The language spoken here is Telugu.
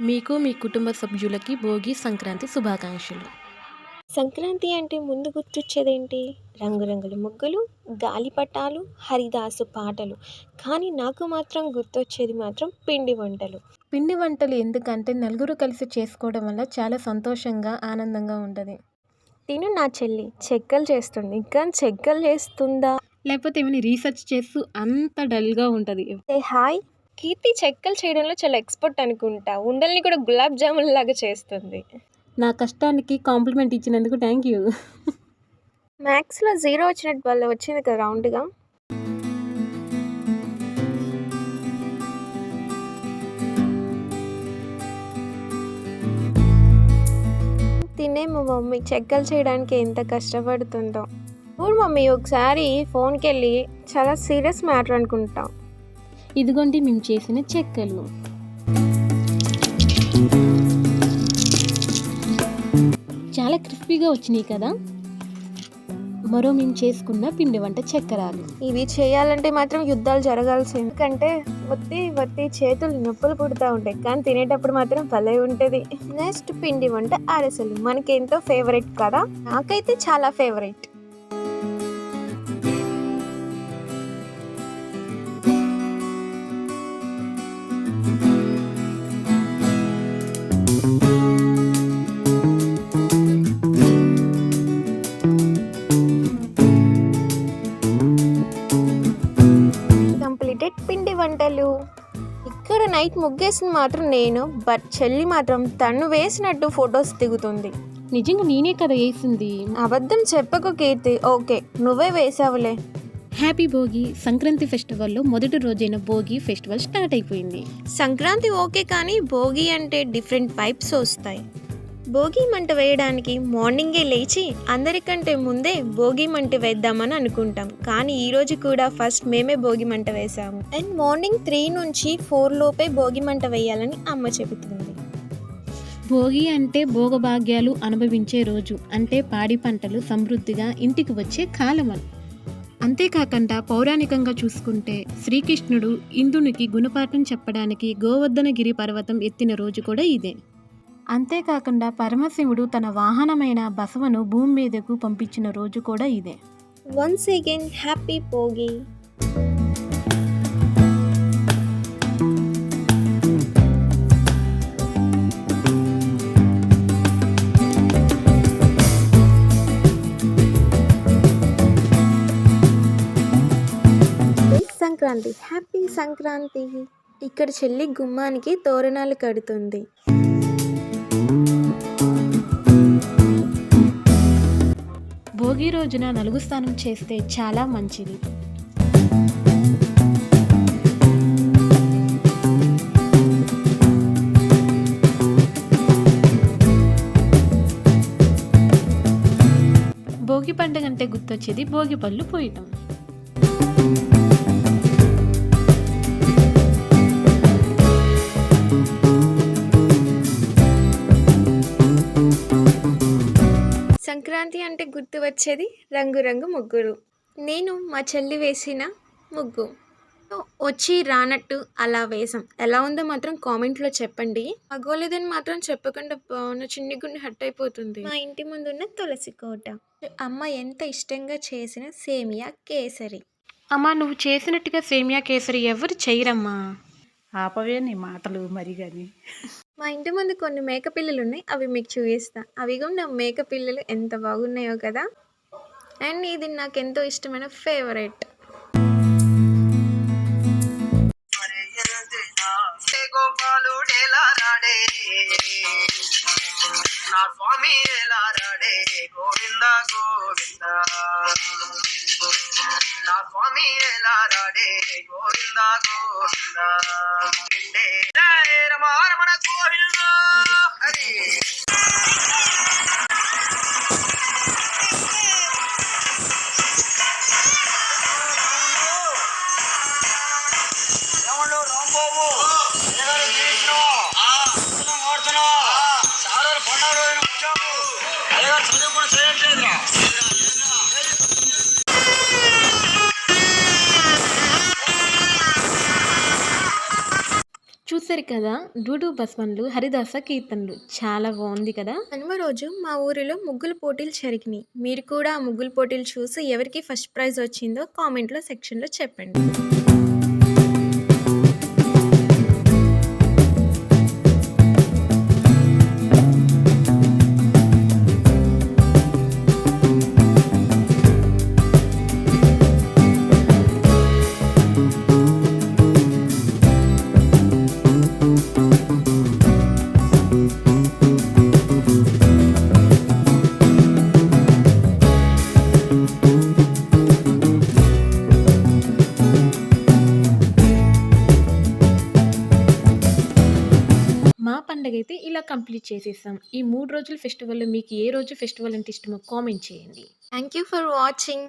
మీకు మీ కుటుంబ సభ్యులకి భోగి సంక్రాంతి శుభాకాంక్షలు. సంక్రాంతి అంటే ముందు గుర్తొచ్చేదేంటి? రంగురంగుల ముగ్గులు గాలిపటాలు హరిదాసు పాటలు. కానీ నాకు మాత్రం గుర్తొచ్చేది మాత్రం పిండి వంటలు. పిండి వంటలు ఎందుకంటే నలుగురు కలిసి చేసుకోవడం వల్ల చాలా సంతోషంగా ఆనందంగా ఉంటుంది. తిను నా చెల్లి చెక్కలు చేస్తుంది. ఇంకా చెక్కలు చేస్తుందా? లేకపోతే ఏమైనా రీసెర్చ్ చేస్తూ అంత డల్గా ఉంటుంది. హాయ్ కీర్తి చెక్కలు చేయడంలో చాలా ఎక్స్పర్ట్ అనుకుంటా. ఉండల్ని కూడా గులాబ్ జామున్ లాగా చేస్తుంది. నా కష్టానికి కాంప్లిమెంట్ ఇచ్చినందుకు థ్యాంక్ యూ. మ్యాథ్స్లో జీరో వచ్చినట్టు వల్ల వచ్చింది కదా రౌండ్గా? తినే మా మమ్మీ చెక్కలు చేయడానికి ఎంత కష్టపడుతుందో. చూడు మమ్మీ ఒకసారి ఫోన్కి వెళ్ళి చాలా సీరియస్ మ్యాటర్ అనుకుంటా. ఇదిగోండి మేము చేసిన చెక్కలు. చాలా క్రిస్పీగా వచ్చినాయి కదా? మరో మేము చేసుకున్న పిండి వంట చక్కెరాలు ఇవి చేయాలంటే మాత్రం యుద్ధాలు జరగాల్సి ఎందుకంటే వత్తి వత్తి చేతులు నొప్పులు పుడుతూ ఉంటాయి. కానీ తినేటప్పుడు మాత్రం భలే ఉంటుంది. నెక్స్ట్ పిండి వంట అరసలు. మనకి ఎంతో ఫేవరెట్ కదా? నాకైతే చాలా ఫేవరెట్ కంప్లీటెడ్ పిండి వంటలు. ఇక్కడ నైట్ ముగ్గేసింది మాత్రం నేను బట్ చెల్లి మాత్రం తను వేసినట్టు ఫొటోస్ దిగుతుంది. నిజంగా నేనే కదా వేసింది. అబద్ధం చెప్పకు కీర్తి. ఓకే నువ్వే వేసావులే. హ్యాపీ భోగి సంక్రాంతి ఫెస్టివల్లో మొదటి రోజైన భోగి ఫెస్టివల్ స్టార్ట్ అయిపోయింది. సంక్రాంతి ఓకే కానీ భోగి అంటే డిఫరెంట్ పైప్స్ వస్తాయి. భోగి మంట వేయడానికి మార్నింగే లేచి అందరికంటే ముందే భోగి మంట వేద్దామని అనుకుంటాం. కానీ ఈ రోజు కూడా ఫస్ట్ మేమే భోగి మంట వేసాము అండ్ మార్నింగ్ త్రీ నుంచి ఫోర్ లోపే భోగి మంట వేయాలని అమ్మ చెబుతుంది. భోగి అంటే భోగభాగ్యాలు అనుభవించే రోజు అంటే పాడి పంటలు సమృద్ధిగా ఇంటికి వచ్చే కాలం అని. అంతేకాకుండా పౌరాణికంగా చూసుకుంటే శ్రీకృష్ణుడు ఇంద్రునికి గుణపాఠం చెప్పడానికి గోవర్ధనగిరి పర్వతం ఎత్తిన రోజు కూడా ఇదే. అంతేకాకుండా పరమశివుడు తన వాహనమైన బసవను భూమి మీదకు పంపించిన రోజు కూడా ఇదే. వన్స్ అగైన్ హ్యాపీ పోగి సంక్రాంతి. హ్యాపీ సంక్రాంతి. ఇక్కడ చెల్లి గుమ్మానికి తోరణాలు కడుతుంది. భోగి రోజున నలుగు స్నానం చేస్తే చాలా మంచిది. భోగి పండుగ అంటే గుర్తొచ్చేది భోగి పళ్ళు పోయటం. సంక్రాంతి అంటే గుర్తు వచ్చేది రంగురంగు ముగ్గులు. నేను మా చెల్లి వేసిన ముగ్గు. వచ్చి రానట్టు అలా వేసాం ఎలా ఉందో మాత్రం కామెంట్లో చెప్పండి. అగోలేదని మాత్రం చెప్పకుండా నా చిన్ని గుండె హట్ అయిపోతుంది. మా ఇంటి ముందున్న తులసి కోట. అమ్మ ఎంత ఇష్టంగా చేసిన సేమియా కేసరి. అమ్మా నువ్వు చేసినట్టుగా సేమియా కేసరి ఎవరు చేయరమ్మా? ఆపవే నీ మాటలు మరి కానీ మా ఇంటి ముందు కొన్ని మేక పిల్లలు ఉన్నాయి అవి మీకు చూపిస్తా. కూడా నా మేకపిల్లలు ఎంత బాగున్నాయో కదా. అండ్ ఇది నాకు ఎంతో ఇష్టమైన ఫేవరెట్ రాడే నా స్వామి ఎలా రాడే గోవింద గోవింద. నా స్వామి ఎలా రాడే గోవింద గోవింద. విండే చదువు కూడా చేయట్లేదురా చూసారు కదా డూడు బస్వన్లు హరిదాస కీర్తనలు. చాలా బాగుంది కదా? కనుమ రోజు మా ఊరిలో ముగ్గుల పోటీలు జరిగినాయి. మీరు కూడా ఆ ముగ్గుల పోటీలు చూసి ఎవరికి ఫస్ట్ ప్రైజ్ వచ్చిందో కామెంట్లో సెక్షన్లో చెప్పండి. మా పండగ అయితే ఇలా కంప్లీట్ చేసేసాం ఈ మూడు రోజుల ఫెస్టివల్లో మీకు ఏ రోజు ఫెస్టివల్ అంటే ఇష్టమో కామెంట్ చేయండి. Thank you for watching